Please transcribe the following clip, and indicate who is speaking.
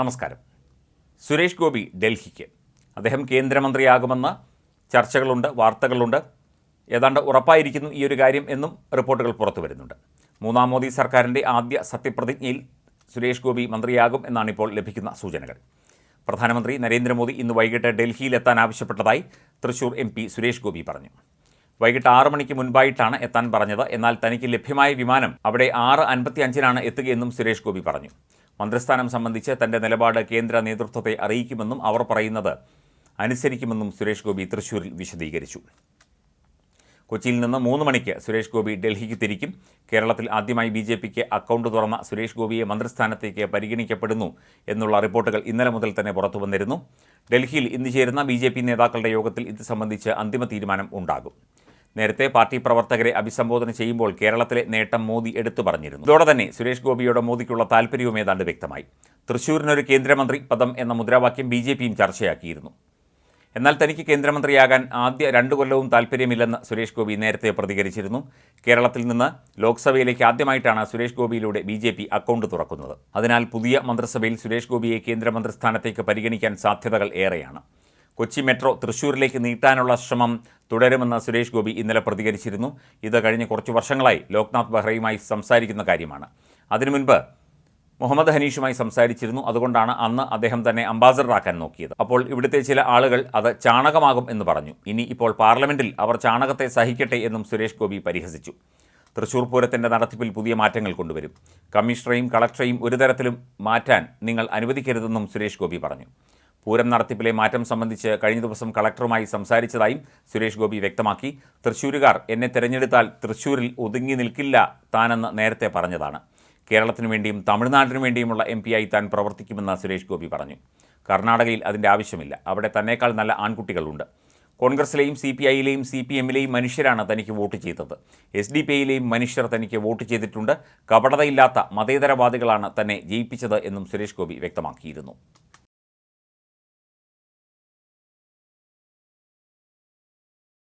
Speaker 1: നമസ്കാരം സുരേഷ് ഗോപി ഡൽഹിക്ക് അദ്ദേഹം കേന്ദ്രമന്ത്രിയാകുമെന്ന് ചർച്ചകളുണ്ട് വാർത്തകളുണ്ട് ഏതാണ്ട് ഉറപ്പായിരിക്കുന്നു ഈ ഒരു കാര്യം എന്നും റിപ്പോർട്ടുകൾ പുറത്തു വരുന്നുണ്ട് മൂന്നാം മോദി സർക്കാരിൻ്റെ ആദ്യ സത്യപ്രതിജ്ഞയിൽ സുരേഷ് ഗോപി മന്ത്രിയാകും എന്നാണ് ഇപ്പോൾ ലഭിക്കുന്ന സൂചനകൾ പ്രധാനമന്ത്രി നരേന്ദ്രമോദി ഇന്ന് വൈകിട്ട് ഡൽഹിയിലെത്താൻ ആവശ്യപ്പെട്ടതായി തൃശൂർ എം പി സുരേഷ് ഗോപി പറഞ്ഞു വൈകിട്ട് ആറ് മണിക്ക് മുൻപായിട്ടാണ് എത്താൻ പറഞ്ഞത് എന്നാൽ തനിക്ക് ലഭ്യമായ വിമാനം അവിടെ ആറ് അൻപത്തി അഞ്ചിനാണ് എത്തുകയെന്നും സുരേഷ് ഗോപി പറഞ്ഞു മന്ത്രിസ്ഥാനം സംബന്ധിച്ച് തന്റെ നിലപാട് കേന്ദ്ര നേതൃത്വത്തെ അറിയിക്കുമെന്നും അവർ പറയുന്നത് അനുസരിക്കുമെന്നും സുരേഷ് ഗോപി തൃശൂരിൽ വിശദീകരിച്ചു കൊച്ചിയിൽ നിന്ന് മൂന്ന് മണിക്ക് സുരേഷ് ഗോപി ഡൽഹിക്ക് തിരിക്കും കേരളത്തിൽ ആദ്യമായി ബി ജെ പിക്ക് അക്കൗണ്ട് തുറന്ന സുരേഷ് ഗോപിയെ മന്ത്രിസ്ഥാനത്തേക്ക് പരിഗണിക്കപ്പെടുന്നു എന്നുള്ള റിപ്പോർട്ടുകൾ ഇന്നലെ മുതൽ തന്നെ പുറത്തു വന്നിരുന്നു ഡൽഹിയിൽ ഇന്ന് ചേരുന്ന ബി നേതാക്കളുടെ യോഗത്തിൽ ഇത് സംബന്ധിച്ച് അന്തിമ തീരുമാനം ഉണ്ടാകും നേരത്തെ പാർട്ടി പ്രവർത്തകരെ അഭിസംബോധന ചെയ്യുമ്പോൾ കേരളത്തിലെ നേട്ടം മോദി എടുത്തു പറഞ്ഞിരുന്നു ഇതോടെ തന്നെ സുരേഷ് ഗോപിയോട് മോദിക്കുള്ള താൽപ്പര്യവും ഏതാണ്ട് വ്യക്തമായി തൃശൂരിനൊരു കേന്ദ്രമന്ത്രി പദം എന്ന മുദ്രാവാക്യം ബി ജെ പിയും ചർച്ചയാക്കിയിരുന്നു എന്നാൽ തനിക്ക് കേന്ദ്രമന്ത്രിയാകാൻ ആദ്യ രണ്ടു കൊല്ലവും താൽപ്പര്യമില്ലെന്ന് സുരേഷ് ഗോപി നേരത്തെ പ്രതികരിച്ചിരുന്നു കേരളത്തിൽ നിന്ന് ലോക്സഭയിലേക്ക് ആദ്യമായിട്ടാണ് സുരേഷ് ഗോപിയിലൂടെ ബി ജെ പി അക്കൗണ്ട് തുറക്കുന്നത് അതിനാൽ പുതിയ മന്ത്രിസഭയിൽ സുരേഷ് ഗോപിയെ കേന്ദ്രമന്ത്രി സ്ഥാനത്തേക്ക് പരിഗണിക്കാൻ സാധ്യതകൾ ഏറെയാണ് കൊച്ചി മെട്രോ തൃശ്ശൂരിലേക്ക് നീട്ടാനുള്ള ശ്രമം തുടരുമെന്ന് സുരേഷ് ഗോപി ഇന്നലെ പ്രതികരിച്ചിരുന്നു ഇത് കഴിഞ്ഞ കുറച്ച് വർഷങ്ങളായി ലോക്നാഥ് ബെഹ്റയുമായി സംസാരിക്കുന്ന കാര്യമാണ് അതിനു മുൻപ് മുഹമ്മദ് ഹനീഷുമായി സംസാരിച്ചിരുന്നു അതുകൊണ്ടാണ് അന്ന് അദ്ദേഹം തന്നെ അംബാസഡറാക്കാൻ നോക്കിയത് അപ്പോൾ ഇവിടുത്തെ ചില ആളുകൾ അത് ചാണകമാകും എന്ന് പറഞ്ഞു ഇനി ഇപ്പോൾ പാർലമെൻറ്റിൽ അവർ ചാണകത്തെ സഹിക്കട്ടെ എന്നും സുരേഷ് ഗോപി പരിഹസിച്ചു തൃശൂർ പൂരത്തിൻ്റെ നടത്തിപ്പിൽ പുതിയ മാറ്റങ്ങൾ കൊണ്ടുവരും കമ്മീഷണറെയും കളക്ടറെയും ഒരു തരത്തിലും മാറ്റാൻ നിങ്ങൾ അനുവദിക്കരുതെന്നും സുരേഷ് ഗോപി പറഞ്ഞു പൂരം നടത്തിപ്പിലെ മാറ്റം സംബന്ധിച്ച് കഴിഞ്ഞ ദിവസം കളക്ടറുമായി സംസാരിച്ചതായും സുരേഷ് ഗോപി വ്യക്തമാക്കി തൃശ്ശൂരുകാർ എന്നെ തിരഞ്ഞെടുത്താൽ തൃശ്ശൂരിൽ ഒതുങ്ങി നിൽക്കില്ല താനെന്ന് നേരത്തെ പറഞ്ഞതാണ് കേരളത്തിനു വേണ്ടിയും തമിഴ്നാടിനു വേണ്ടിയുമുള്ള എം പിയായി താൻ പ്രവർത്തിക്കുമെന്ന് സുരേഷ് ഗോപി പറഞ്ഞു കർണാടകയിൽ അതിൻ്റെ ആവശ്യമില്ല അവിടെ തന്നേക്കാൾ നല്ല ആൺകുട്ടികളുണ്ട് കോൺഗ്രസിലെയും സി പി ഐയിലെയും സി പി എമ്മിലെയും മനുഷ്യരാണ് തനിക്ക് വോട്ട് ചെയ്തത് എസ് ഡി പി ഐയിലെയും മനുഷ്യർ തനിക്ക് വോട്ട് ചെയ്തിട്ടുണ്ട് കപടതയില്ലാത്ത മതേതരവാദികളാണ് തന്നെ ജയിപ്പിച്ചത് എന്നും സുരേഷ് ഗോപി വ്യക്തമാക്കിയിരുന്നു